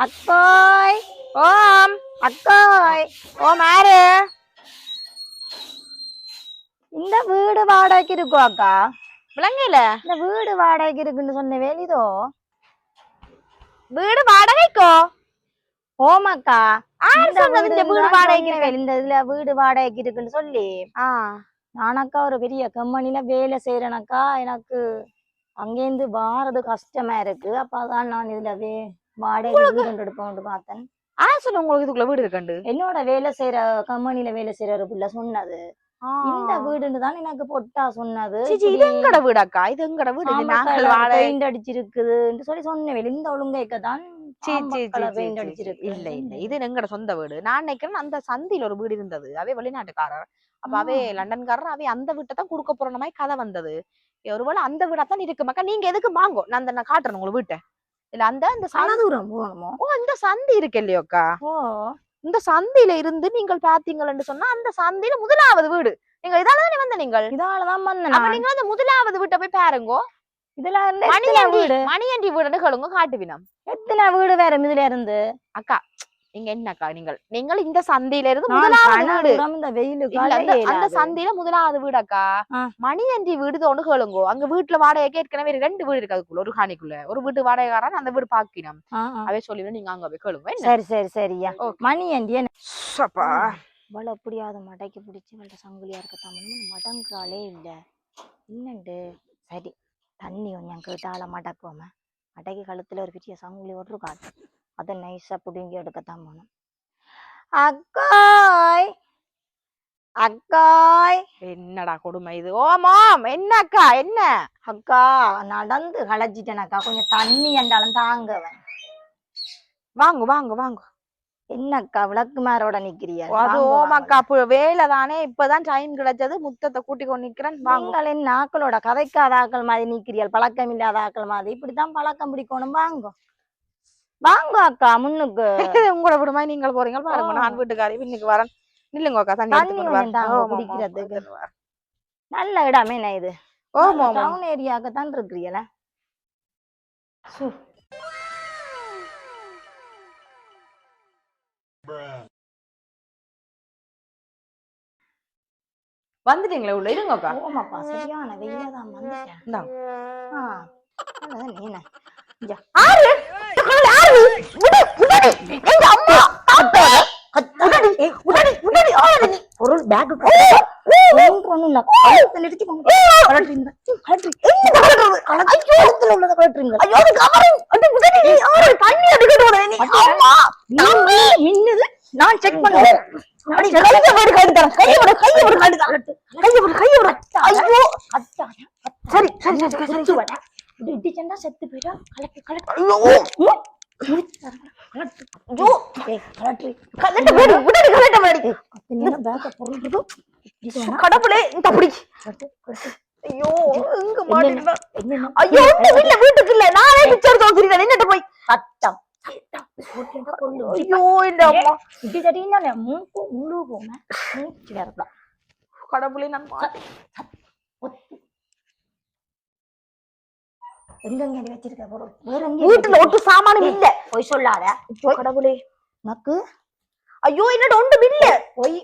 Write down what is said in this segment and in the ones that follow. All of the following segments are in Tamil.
அக்கோய் ஓம் அக்கோய். ஓம் யாரு இந்த வீடு வாடகைக்கு இருக்கோ அக்கா? விளங்கல இந்த வீடு வாடகைக்கு இருக்குன்னு சொன்ன வேலிதோ வீடு வாடகைக்கோ? ஓம் அக்கா. சொன்னது இந்த வீடு வாடகைக்கு சொன்னேன். இந்த இதுல வீடு வாடகைக்கு இருக்குன்னு சொல்லி. ஆ. நானக்கா ஒரு பெரிய கம்பெனில வேலை செய்யறேனக்கா எனக்கு அங்கேருந்து வாரது கஷ்டமா இருக்கு. அப்ப அதான் நான் இதுல வே வாடகை வீடு எடுப்போம்னு பார்த்தேன். யார் சொன்ன உங்களுக்கு இதுக்குள்ள வீடு இருக்கண்டு என்னோட வேலை செய்யற கம்பெனில வேலை செய்யற ஒரு புள்ள சொன்னது. இந்த வீடுன்னு தான் எனக்கு பொட்டா சொன்னது. இது எங்கட வீடு அக்கா? இது எங்கட வீடு? நாங்கள் பெயிண்ட் அடிச்சிருக்குதுன்னு சொல்லி சொன்னேன். இந்த ஒழுங்கைக்க தான் பெயிண்ட் அடிச்சிருக்கு இல்ல இல்ல. இது எங்கட சொந்த வீடு. நான் நினைக்கிறேன் அந்த சந்தில ஒரு வீடு இருந்தது. அவே வெளிநாட்டுக்காரர். அப்ப அவே ஆ. லண்டன்காரர் அவே அந்த வீட்டை தான் கொடுக்க போற மாதிரி கதை வந்தது. ஒருவேளை அந்த வீடா தான் இருக்கு மக்கா? நீங்க எதுக்கு வாங்கோ? நான் அந்த நான் காட்டுறேன் உங்களுக்கு வீட்டை. இல்ல அந்த அந்த தூரம் போகணுமோ? ஓ இந்த சந்தி இருக்கு இல்லையோக்கா ஓ. இந்த சந்தில இருந்து நீங்கள் பாத்தீங்கன்னு சொன்னா அந்த சந்தில முதலாவது வீடு. நீங்க இதால தானே வந்த நீங்கள்? இதாலதான் நான். நீங்க அந்த முதலாவது வீட்டை போய் பாருங்கோ. இதுல இருந்து மணியண்டி வீடு? மணியண்டி வீடுன்னு கேளுங்க காட்டுவினம். எத்தனை வீடு வேற இதுல இருந்து? அக்கா இங்க என்னக்கா நீங்கள்? நீங்கள் இந்த சந்தில இருந்து முதலாவது அந்த சந்தில முதலாவது வீடக்கா? ஆ. மணியண்டி வீடு தோண்டு கேளுங்கோ. அங்க வீட்டுல வாடகைக்கு ஏற்கனவே ரெண்டு வீடு இருக்கு அதுக்குள்ள ஒரு காணிக்குள்ள. ஒரு வீட்டு வாடகைக்காரன் அந்த வீடு பாக்கினம். அவே சொல்லிடும் நீங்க அங்க போய் கேளுங்க. சரி சரி சரியா Okay. மணி ஏண்டி என்ன? சப்பா. இவ்வளவு எப்படியாவது மடக்கி பிடிச்சி இவள்ட சங்குலியா இருக்கத்தான் மடங்குறாளே இல்ல. என்னண்டு? சரி தண்ணி கொஞ்சம் கேட்டால மடக்குவோம. மடக்கி கழுத்துல ஒரு பெரிய சங்குலி ஒரு காட்டு. அதை நைஸா பிடுங்கி எடுக்கத்தான் போனோம் அக்காய்! அக்காய்! என்னடா கொடுமை இது? ஓமாம் என்ன அக்கா? என்ன? அக்கா நடந்து களைச்சிட்டேனக்கா கொஞ்சம் தண்ணி என்றாலும் தாங்கவன் வாங்க வாங்க வாங்க. என்னக்கா விளக்கு மாரோட நிக்கிறியா? அது. ஓமாக்கா வேலை தானே. இப்பதான் டைம் கிடைச்சது. முத்தத்தை கூட்டி கொண்டு நிக்கிறேன். வாங்க. நீங்கள் என்ன ஆக்களோட கதைக்காத ஆக்கள் மாதிரி நிக்கிறீர்கள் பழக்கம் இல்லாத ஆக்கள் மாதிரி. இப்படித்தான் பழக்கம் பிடிக்கணும். வாங்க. வாங்க அக்கா முன்னுக்கு. உங்களோட விடுமா நீங்கள் போறீங்க. பாருங்க. நான் வீட்டுக்காரி இன்னைக்கு வரேன். நில்லுங்க அக்கா தண்ணி. நல்ல இடமே என்ன இது? ஆமா டவுன் ஏரியாவுக்கு தான் இருக்கிறீங்கள? வந்துட்டீங்களா உள்ள? இருங்க அக்கா. ஓமாப்பா சரியான வெயில தான் வந்துட்டேன். ஆ, அவ்வளவுதான் நீ என்ன? இங்க. பொருள் பேக். நான் செக் பண்ணுவேன் சரி சரி சரி சரி செத்து போயிட்டா கலட்டு கலட்டு கடவுளே இந்த அப்படி ஐயோ எங்க மாட்டிக்கிட்டா ஐயோ இந்த வீட்ல வீட்டுக்கு இல்ல. நானே பிச்சர் தோத்துறேன். என்னட்ட போய். சட்டம் ஐயோ இந்த அம்மா. இடி தட்டினா மூக்கு உள்ளு போம மூச்சு வரலாம் கடவுளே நான் மாட்டி- எங்கெங்க நீ வச்சிருக்க? பொருள் வேற எங்க வீட்டுல ஒட்டு சாமானும் இல்ல. போய் சொல்லாத. கடவுளே. உனக்கு ஐயோ என்னோட ஒன்றும் இல்ல போய்.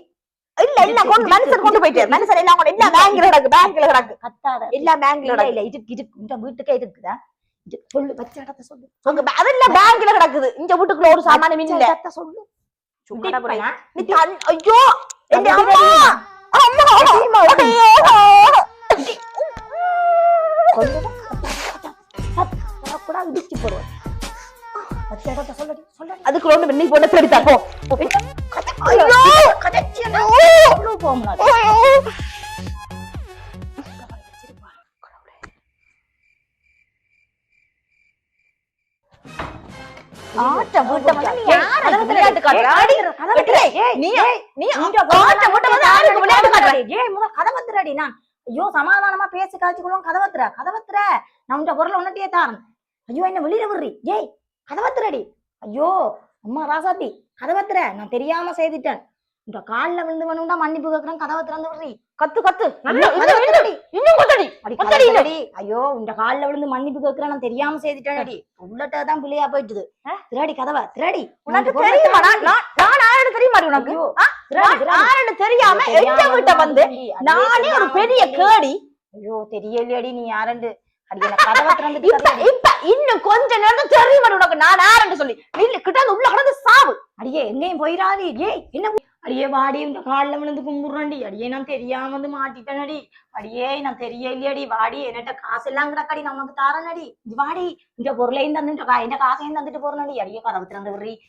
இல்ல இல்ல கொண்டு மனுஷன் கொண்டு போயிட்டு. மனுஷன் எல்லாம் கொண்டு எல்லாம் பேங்க்ல கிடக்கு பேங்க்ல கிடக்கு. கத்தாத. எல்லாம் பேங்க்ல இல்ல கிடக்கு. இல்ல இருக்கு இருக்கு இந்த வீட்டுக்கே இருக்குதா இது சொல்லு வச்ச இடத்த சொல்லு. உங்க அதெல்லாம் பேங்க்ல கிடக்குது. இந்த வீட்டுக்குள்ள ஒரு சாமானும் இல்ல. இடத்த சொல்லு. ஐயோ என் அப்படி அம்மா? அம்மா ஐயோ வரக்கூடாது இடிச்சு சொல்லடி அதுக்கு ஒண்ணு நீ பொண்ணு தேடித்தா போ. ஐயோ! சமாதானமா பேசி காய்ச்சிக்கொள்ளும் கதவை திற கதவை திற. நான் உன் பொருளை உன்னட்டியே தாரன் ஐயோ என்ன வெளியில விடுறி? ஏய் கதவை திறடி ஐயோ அம்மா ராசாத்தி கதவை திற நான் தெரியாம செய்துட்டேன். இந்த கால்ல விழுந்து வேணும்டா மன்னிப்பு கேக்குறேன் கதவை திறந்து விடுறி கத்து கத்து. இன்னும் கொத்தடி அடி. ஐயோ இந்த கால்ல விழுந்து மன்னிப்பு கேக்குறேன் நான் தெரியாம செய்துட்டேன்டி. உள்ளட்டதான் பிள்ளையா போயிட்டுது. திராடி கதவை திராடி. உனக்கு தெரியுமா நான் யாருன்னு தெரியுமா உனக்கு? ஐயோ, ஆ? திராடி, நான் திராடி. யாருன்னு தெரியாம எந்த வீட்டை வந்து நானே ஒரு பெரிய. கேடி. ஐயோ தெரியலையடி நீ யாருண்டு இப்ப இன்னும் கொஞ்ச நேரம் தெரியுமா உனக்கு. நான் யாருன்னு சொல்லி. நில்லு கிட்ட உள்ள கடந்து சாவு. அடியே எங்கேயும் போயிடாது. ஏய் என்ன அடியே வாடி இந்த காலில் விழுந்து கும்பிடுறேன்டி. அடியே நான் தெரியாம வந்து மாட்டிட்டேனடி. அடியே நான் தெரியலையடி. வாடி என்னட்ட காசு எல்லாம் கிடக்கடி தாரனடி. வாடி. இந்த பொருளையும் தந்துட்டு இந்த காசையும் தந்துட்டு போறனடி. அடியே கதவு திறந்து விடுறி.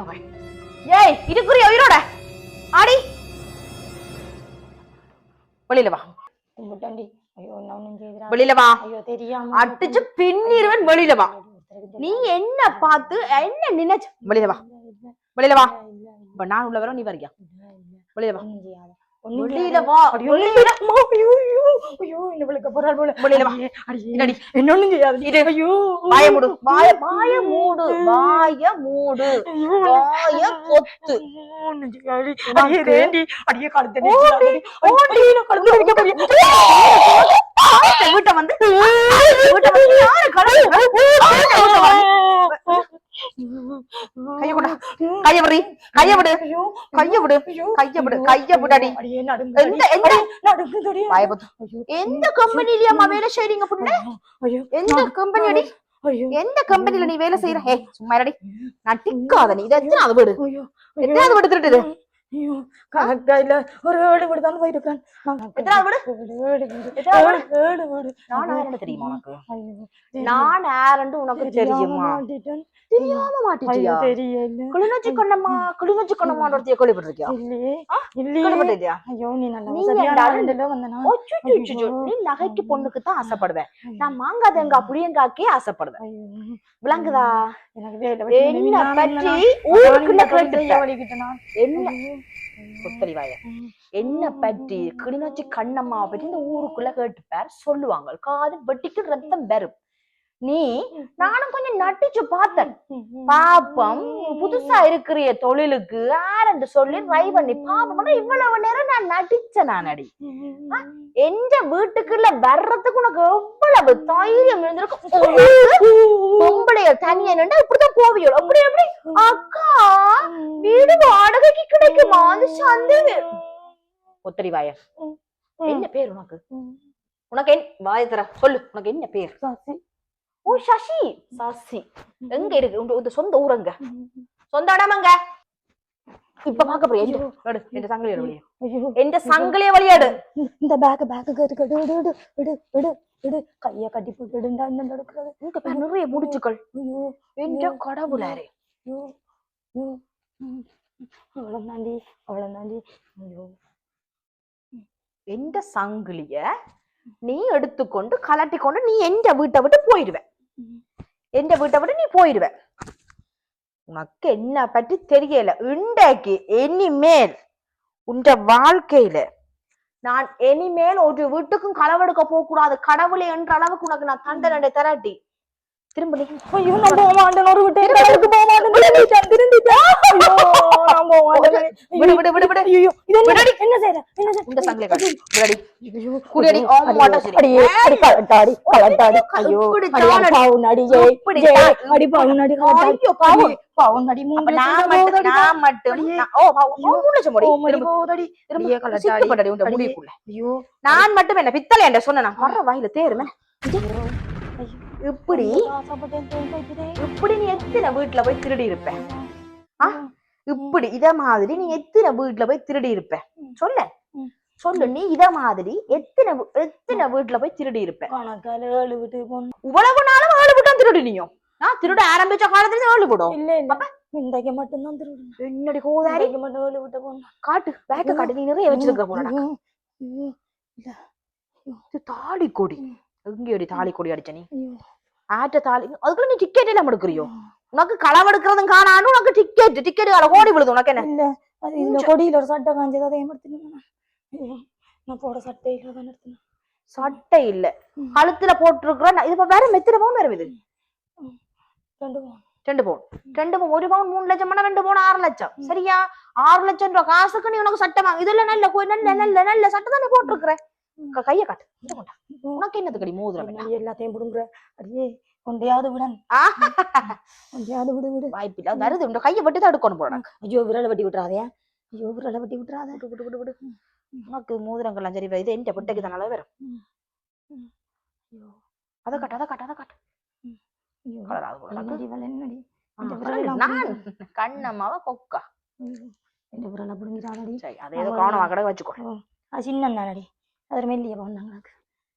வா. ஏய் இதுக்குரிய உயிரோட? ஆடி. வெளியில வா. கும்பிட்டேன்டி ஐயோ செய்திரா வெளியில வா. ஐயோ தெரியாம அடிச்சு பின்னிருவன் வெளியில வா. நீ என்ன பார்த்து என்ன நினைச்சு? வெளியில வா. வெளியில வா. இப்ப நான் உள்ள வரோம் நீ வரியா? வெளியில வா. வெளியில வா. வெளியில விளக்க போறாள் போல. செய்யாது. ஐயோ, வாய மூடு. வாய வாய மூடு. வாய மூடு. வாய கொத்து? அடியே, வீட்டை வந்து வீட்டை வந்து யாரு கைய கொண்டா கைய விடு கைய விடு ஐயோ, கைய விடு ஐயோ, கைய விடு ஐயோ, கைய விடாடி அடியே, நடுங்குதடி. எந்த எந்த நடுங்குதடி. வாய பொத்து. ஐயோ, எந்த கம்பெனிலயம்மா வேலை செய்றீங்க புள்ள ஐயோ, எந்த கம்பெனி அடி ஐயோ, எந்த கம்பெனில நீ வேலை செய்யற ஏய் சும்மா இருடி நான் டிக்காத நீ இது எத்தனாவது வீடு ஐயோ, எத்தனாவது தெரியுமா மாட்டிட்டியா? தெரியல. கிளிநொச்சி கண்ணம்மா கிளிநொச்சி கண்ணம்மான்ற ஒருத்திய கேள்விப்பட்டிருக்கியா? இல்லையே. இல்லையே. ஐயோ நீ நல்ல நீ நகைக்கு பொண்ணுக்கு தான் ஆசைப்படுவேன். நான் மாங்கா தேங்காய் புளியங்காக்கே ஆசைப்படுவேன். விளங்குதா? எனக்கு என்ன பற்றி? ஊருக்குள்ள நான். என்ன? பற்றி? கிளிநொச்சி கண்ணம்மாவை பற்றி இந்த ஊருக்குள்ள கேட்டுப்பார் சொல்லுவாங்க. காது வெட்டிக்கு ரத்தம் பெறும். நீ நானும் கொஞ்சம் நட்டிச்சு பார்த்தேன். பாப்பம் புதுசா இருக்கிற தொழிலுக்கு யாருன்னு சொல்லி ட்ரை பண்ணி பாப்போம்னா இவ்வளவு நேரம் நான் நடிச்சேன் நான் அடி எந்த வீட்டுக்குள்ள வர்றதுக்கு உனக்கு எவ்வளவு தைரியம் இருந்திருக்கும்? பொம்பளைய தனியா நின்று இப்படிதான் போவியோ? அப்படி எப்படி அக்கா வீடு வாடகைக்கு கிடைக்குமா? அந்த சந்தை ஒத்தடி வாய. என்ன பேர் உனக்கு? உனக்கு என் வாய தர சொல்லு உனக்கு என்ன பேர். ஓ சசி. சசி. எங்க இருக்கு? உங்க சொந்த ஊரங்க சொந்த இடமங்க இப்ப பாக்க எடு, என் சங்கிலி எடு வெளியே. ஐயோ என் சங்கிலிய வழியாடு இந்த பேக் பேக் விடு விடு விடு விடு கைய கட்டி போட்டுடுண்டா என்ன நடக்கிறது உங்க பேர் நிறைய முடிச்சுக்கள். ஐயோ என்ற கடவுளாரே. ஐயோ ஐயோ. ம். அவ்வளவு தாண்டி அவ்வளவு தாண்டி ஐயோ. எந்த சங்கிலிய நீ எடுத்துக்கொண்டு கலட்டி கொண்டு நீ எந்த வீட்டை விட்டு போயிடுவ? ம். எந்த வீட்டை விட நீ போயிடுவ. உனக்கு என்ன பற்றி தெரியல. இன்றைக்கு இனிமேல் உன்ற வாழ்க்கையில நான் இனிமேல் ஒரு வீட்டுக்கும் களவெடுக்க போக கூடாது கடவுளே என்ற அளவுக்கு உனக்கு நான் தண்டனை தராட்டி. திரும்ப ஐயோ நான் போக மாட்டேன் ஒரு விட்டு கடவுளுக்கு போக மாட்டேன் திரும்பிட்டேன் ஐயோ நான் போக மாட்டேன். விடு விடு விடு விடு ஐயோ இது என்ன? இந்த விடுடி. ஐயோ சரி. அடி கலட்டாடி கலட்டாடி ஐயோ அடி ஜெய். ஜெய் அடி கலட்டாடி ஐயோ, மூணு நான் மட்டும் நான் மட்டும். அடியே. நான்- ஓ பாவம். ஓ, மூணு லட்சம் முடி. ஓமடி திரும்ப, போதடி. திரும்ப. அடியே கலட்டாடி சிக்குப்பட்டடி உன்ட அடியே. முடிக்குள்ள. ஐயோ. நான் மட்டும் என்ன பித்தளை என்ற சொன்ன வாயில தேருமே இப்படி இப்படி நீ எத்தனை வீட்டுல போய் திருடி இருப்ப? ஆ? இப்படி இத மாதிரி நீ எத்தனை வீட்டுல போய் திருடி இருப்ப? சொல்ல. சொல்லு நீ இத மாதிரி எத்தனை எத்தனை வீட்டுல போய் திருடி இருப்ப? போன. இவ்வளவு நாளும் ஏழு விட்டம் திருடினியோ நான் திருட ஆரம்பிச்ச காலத்துல ஏழு விடும். இல்ல இன்றைக்கு மட்டும்தான் திருடுனேன் என்னடி கோதாரி மட்டும் ஏழு விட்டு போனேன் காட்டு பேக்க காட்டு நீ நிறைய வச்சிருக்க போன தாலி கொடி. எங்க ஒரு தாலி கொடி அடிச்ச நீ. ஆட்ட தாலி அதுக்குள்ள நீ டிக்கெட் எல்லாம் எடுக்கிறியோ உனக்கு களவெடுக்கிறதும் காணான்னு உனக்கு டிக்கெட் டிக்கெட் கால ஓடி விழுது உனக்கு என்ன? இல்ல அது இந்த கொடியில ஒரு சட்டை காஞ்சது அதை ஏமாத்தினேன் நான். போட சட்டையில தான் எடுத்தேன் சட்டை இல்ல. கழுத்துல போட்டிருக்கிற இது வேற எத்தனை பவுன் வரும் இது ரெண்டு பவுன். ரெண்டு பவுன். ரெண்டு பவுன். ஒரு பவுன் மூணு லட்சம் ரெண்டு பவுன் ஆறு லட்சம். சரியா? ஆறு லட்சம் ரூபாய் காசுக்கு நீ உனக்கு சட்டை வாங்க இதுல நல்ல நல்ல நல்ல நல்ல சட்டை தானே போட்டிருக்கிற? க- கைய காட்டு. இந்த கொண்டா. உனக்கு என்னதுக்கடி மோதிரம் என்ன? எல்லாத்தையும் பிடுங்குற? அடியே கொண்டையாவது விடன். கொண்டையாவது விடு விடு. வாய்ப்பில்ல வருது இந்த கையை வெட்டி தான் எடுக்கணும் போல ஐயோ விரலை வெட்டி விட்டுறாதே. ஐயோ விரலை வெட்டி விட்டுறாத. விடு விடு விடு விடு. உனக்கு மோதிரங்கள்லாம் சரி இது எந்த பொட்டைக்கு தான் நல்லா வரும். ஐயோ. அதை காட்டு அதை காட்டு அதை காட்டு. உனக்கு. என்னடி நான் கண்ணம்மாவ கொக்கா. இந்த விரலை பிடுங்கிறானடி சரி அதை ஏதோ கவனமா கடை வச்சுக்கோ. அது சின்ன தானடி? அது ஒரு மெல்லிய பண்ணாங்களுக்கு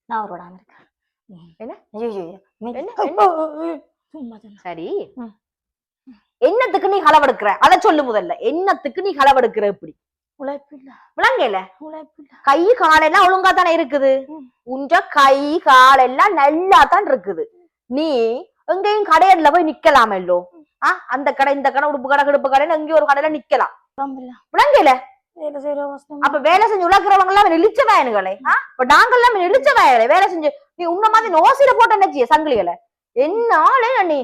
நான் விடாம இருக்கேன். என்ன? ஐயோ. சரி. என்னத்துக்கு நீ களவெடுக்கிற? அத சொல்லு முதல்ல. என்னத்துக்கு நீ களவெடுக்கிற இப்படி? விளங்கல. கை காலெல்லாம் ஒழுங்கா தானே இருக்குது. உன்ற கை காலெல்லாம் நல்லா தான் இருக்குது. நீ எங்கேயும் கடையில போய் நிக்கலாமல்லோ ஆ? அந்த கடை இந்த கடை உடுப்பு கடை கிடுப்பு கடைன்னு எங்கேயும் ஒரு கடையில நிக்கலாம். விளங்கல? அப்ப வேலை செஞ்சு உழக்கிறவங்க எல்லாம் இழிச்ச வயனுங்களே ஆ? இப்ப நாங்க எல்லாம் இழிச்ச வயலே வேலை செஞ்சு நீ உன்ன மாதிரி நோசில போட்ட நினைச்சிய சங்கிலிகளை? என்னாலே நீ?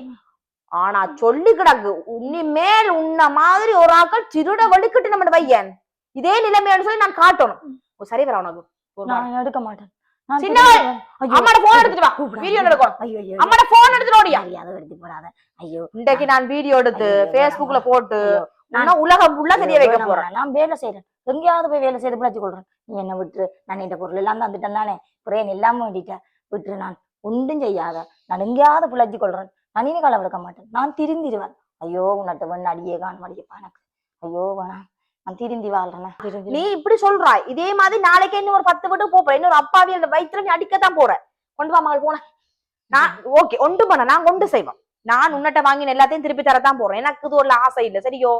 ஆனா சொல்லி கிடக்கு இனிமேல் உன்ன மாதிரி ஒரு ஆக்கள் திருட வலிக்கிட்டு நம்ம பையன் இதே நிலைமையான்னு சொல்லி நான் காட்டணும். சரி வர உனக்கு. நான் எடுக்க மாட்டேன். அம்மாட போன் எடுத்துட்டு வா. வீடியோ எடுக்கணும். அம்மாட போன் எடுத்துட்டு ஓடியா. மரியாதை எடுத்து போடாத. ஐயோ. இன்றைக்கு நான் வீடியோ எடுத்து Facebookல போட்டு நான் உலகம் ஃபுல்லா தெரிய வைக்க போறேன். நான் வேலை செய்யறேன் எங்கேயாவது போய் வேலை செய்து பிழைச்சு கொள்றேன். நீ என்ன விட்டுரு. நான் இந்த பொருள் எல்லாம் தந்துட்டேன் தானே. பிரேன் இல்லாம வேண்டிட்டேன் விட்டுரு. நான் ஒன்றும் செய்யாத. நான் எங்கேயாவது பிழைச்சு கொள்றேன். நான் இனி களை விடுக்க மாட்டேன். நான் திருந்திடுவேன் ஐயோ உன்னட்ட வேணும் அடியே காண மாட்டேப்பா எனக்கு ஐயோ வேணாம். நான் திருந்தி வாழ்றேன். நீ இப்படி சொல்றாய். இதே மாதிரி நாளைக்கு இன்னும் ஒரு பத்து வீட்டுக்கு போப் போற இன்னொரு அப்பாவி அந்த வயிற்றுல நீ அடிக்கத்தான் போற. கொண்டு வா மகள் போன நான் ஓகே ஒன்று பண்ண. நான் கொண்டு செய்வேன். நான் உன்னிட்ட வாங்கின எல்லாத்தையும் திருப்பி தரத்தான் போறேன் எனக்கு இது ஒரு ஆசை இல்ல. சரியோ?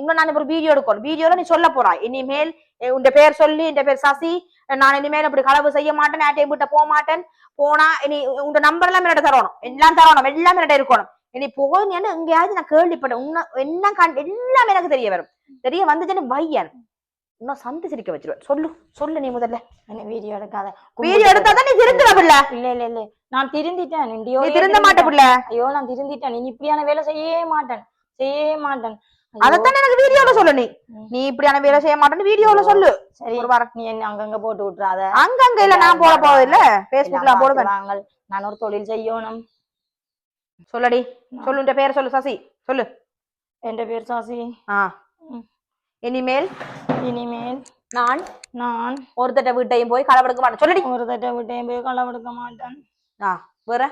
உன்னை நான் ஒரு வீடியோ எடுக்கணும். வீடியோல நீ சொல்ல போறா. இனிமேல் உன் பேர் சொல்லி இந்த பேர் சசி நான் இனிமேல் இப்படி களவு செய்ய மாட்டேன் யார்ட்டையும் வீட்டை போக மாட்டேன். போனா இனி உன் நம்பர் எல்லாம் என்னட்ட தரணும். எல்லாம் தரணும். எல்லாம் என்னட்ட இருக்கணும். இனி போகணும் எங்கேயாவது நான் கேள்விப்பட்டேன். உன்ன என்ன கண் எல்லாமே எனக்கு தெரிய வரும். தெரிய வந்துச்சுன்னு வையன். இன்னும் சந்தி சிரிக்க வச்சிருவேன். சொல்லு சொல்லு நீ முதல்ல. வீடியோ எடுக்காத. வீடியோ எடுத்தாதான் நீ திருந்துவ பிள்ள. இல்ல இல்ல இல்ல. நான் திருந்திட்டேன். நீ திருந்த மாட்ட பிள்ள. ஐயோ நான் திருந்திட்டேன். நீ இப்படியான வேலை செய்யவே மாட்டேன். செய்யவே மாட்டேன். அதத்தான் எனக்கு வீடியோல சொல்லு நீ. நீ இப்படியான வேலை செய்ய மாட்டேன்னு வீடியோல சொல்லு. சரி. ஒரு வாரம். நீ என்ன அங்கங்க போட்டு விட்டுறாத. அங்கங்க இல்ல நான் போட போறது இல்ல பேஸ்புக்ல போடுவேன். நான் ஒரு தொழில் செய்யணும். சொல்லடி. சொல்லு பேர் சொல்லு சசி. சொல்லு. என் பேர் சாசி. ஆ. ம். இனிமேல் இனிமேல் நான் நான் ஒருத்தட்ட வீட்டையும் போய் களவெடுக்க மாட்டேன் சொல்லடி ஒரு தட்டை விட்டையும் போய் களவெடுக்க மாட்டேன் ஆ வேற.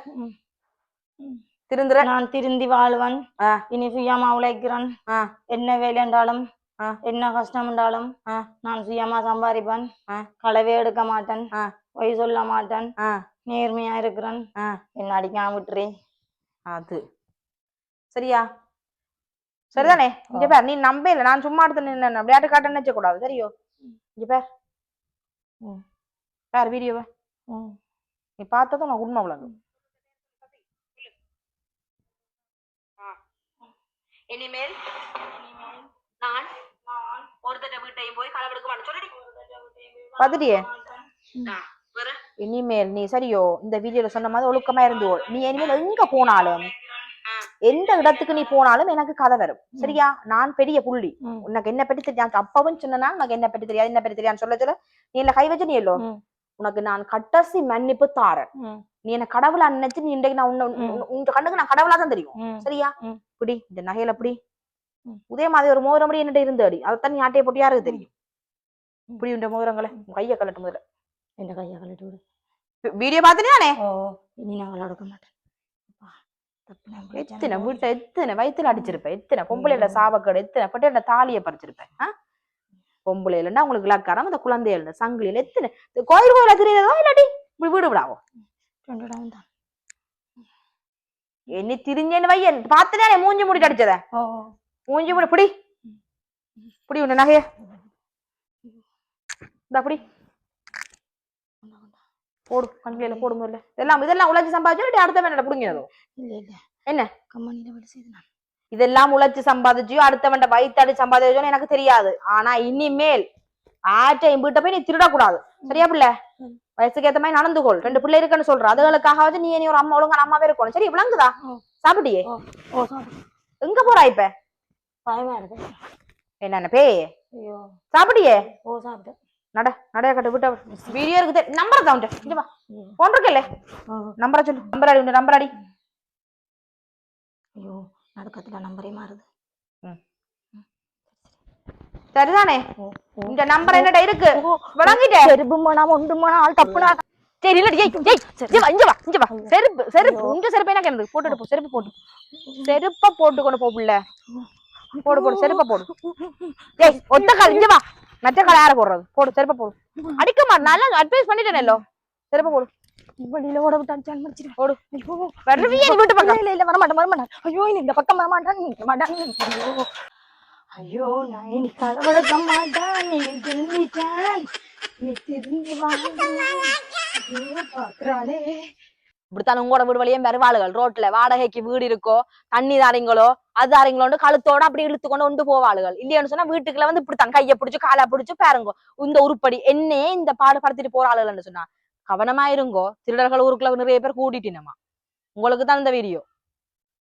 திருந்துற நான் திருந்தி வாழ்வன். இனி சுயமா உழைக்கிறேன். என்ன வேலை என்றாலும். என்ன கஷ்டம் என்றாலும். நான் சுயமா சம்பாதிப்பேன். களவே எடுக்க மாட்டேன். பொய் சொல்ல மாட்டேன். நேர்மையா இருக்கிறேன். என்ன அடிக்காம விட்டுறே அது சரியா சரிதானே? இங்க பேர் நீ நம்ப இல்ல. நான் சும்மா எடுத்து நின்னு விளையாட்டு காட்ட நினைச்ச கூடாது. சரியோ? இங்க பேர். பேர் வீடியோவை. நீ பார்த்ததும் நான் உண்மை விளங்கும் இனிமேல் நான் ஒருத்தட்ட வீட்டையும் போய் களவெடுக்க மாட்டேன். சொல்லடி. பாத்துட்டியே இனிமேல் நீ சரியோ இந்த வீடியோல சொன்ன மாதிரி ஒழுக்கமா இருந்து. நீ இனிமேல் எங்க போனாலும் எந்த இடத்துக்கு நீ போனாலும் எனக்கு கதை வரும். சரியா? நான் பெரிய புள்ளி. உனக்கு என்ன பற்றி தெரியாது அப்பவும் சொன்னா உனக்கு என்ன பற்றி தெரியாது? என்ன பற்றி தெரியாது சொல்ல சொல்ல நீ இல்ல கை வச்சு நீ இல்லோ. உனக்கு நான் கட்டசி மன்னிப்பு தாரேன். நீ என்ன கடவுளா நினைச்சு நீ இன்றைக்கு நான் உன்னை உன் கண்ணுக்கு நான் கடவுளா தான் தெரியும். சரியா? ம். பிடி இந்த நகையில பிடி. ம். உதய மாதிரி ஒரு மோதிரம் முடி என்னட்ட இருந்து அடி. அதைத்தான் நீ ஆட்டையை போட்டு யாருக்கு தெரியும். இப்படி உண்ட மோதிரங்களை. கையை கலட்டு முதல்ல. என் கையை கழட்டி விடு. வீடியோ பார்த்துட்டானே ஓ இனி நான் விளையாட மாட்டேன் அப்பா, தப்பு நான் பிடிச்சேன். எத்தனை வீட்டை எத்தனை வயித்துல அடிச்சிருப்பேன் எத்தனை பொம்பளையில சாவக்கடை எத்தனை பட்டையில தாலியை பறிச்சிருப்பேன் ஆ? பொம்பளையிலன்னா உங்களுக்கு இலக்காரம் அந்த குழந்தையில சங்கிலியில எத்தனை கோயில் கோயில தெரியுதோ இல்லாட்டி இப்படி வீடு விடாவோ. என்ன திரிஞ்சேன்னு வையன் பார்த்துனே மூஞ்சி மூடிட்டு அடிச்சத? மூஞ்சி மூடி பிடி. பிடி உன்ன நகைய. இந்த அப்படி போடு கண்களில போடு முதல்ல இதெல்லாம் இதெல்லாம் உழைச்சு சம்பாதிச்சோ அடுத்த வேண்ட புடுங்கினதோ இல்ல இல்ல. என்ன? கம்பெனியில வேலை செய்து நான். இதெல்லாம் உழைச்சு சம்பாதிச்சியோ அடுத்தவன்ட வயிற்றாடி சம்பாதிச்சோன்னு எனக்கு தெரியாது. ஆனா இனிமேல் ஆட்டையும் வீட்டை போய் நீ திருடக்கூடாது. சரியா பிள்ளை. வயசுக்கு ஏத்த மாதிரி நடந்துகொள் ரெண்டு பிள்ளை இருக்குன்னு சொல்ற. அதுகளுக்காகவாவது நீ நீ ஒரு அம்மா ஒழுங்கான அம்மாவே இருக்கணும். சரி விளங்குதா. சாப்பிட்டியே? எங்க போறா இப்ப? பயமா இருக்கு. என்னென்ன பேய்? சாப்பிட்டியே? ஓ சாப்பிட்டு நட நடைய கட்டு விட்ட வீடியோ இருக்குது. நம்பர் தான் உண்டு இங்க வா. போன் இருக்கல்ல நம்பரை சொல்லு. நம்பர் அடி உண்டு நம்பர் அடி ஐயோ நடுக்கத்துல நம்பரே மாறுது. சரிதானே? இந்த நம்பர் என்னடா இருக்கு? விளங்கிட்டே? செருப்பு மனா ஒன்று மனா ஆள் தப்புனா. சரி இல்ல ஏய் ஏய் இங்க வா இங்க வா இங்க வா. செருப்பு செருப்பு. உங்க செருப்பு என்ன கிடந்து போட்டுட்டு போ செருப்பு போட்டு. செருப்ப போட்டு கொண்டு போ புள்ள. போடு போடு செருப்ப போடு. ஏய் ஒத்த கால் இங்க வா. மற்ற கால் யார போடுறது? போடு செருப்ப போடு. அடிக்க மாட்டேன் நல்லா அட்வைஸ் பண்ணிட்டேனோ செருப்ப போடு. வழியில ஓட விட்டு அடிச்சான் மடிச்சிருவேன் போடு. ஐயோ வருவியே நீ வீட்டு பக்கம். இல்ல இல்ல வர மாட்டேன் வர மாட்டேன் ஐயோ நீ இந்த பக்கம் வர மாட்டான் நீ வர மாட்டான். ஐயோ ஐயோ நான் இனி கலவரக்க மாட்டான் நீ திரும்பிட்டான் நீ திரும்பி வாங்க. பாக்குறாளே இப்படித்தான் உங்களோட வீடு வழியே வருவாளுகள் ரோட்ல வாடகைக்கு வீடு இருக்கோ தண்ணி தாரீங்களோ அது தாரீங்களோன்னு கழுத்தோட அப்படி இழுத்து கொண்டு கொண்டு போவாளுகள் இல்லையான்னு சொன்னா வீட்டுக்குள்ள வந்து இப்படித்தான் கையை பிடிச்சு காலை பிடிச்சு பாருங்க இந்த உருப்படி என்னையே இந்த பாடுபடுத்திட்டு போற ஆளுகள்னு சொன்னா கவனமா இருங்கோ திருடர்கள் ஊருக்குள்ள நிறைய பேர் கூட்டிட்டினமா உங்களுக்கு தான் இந்த வீடியோ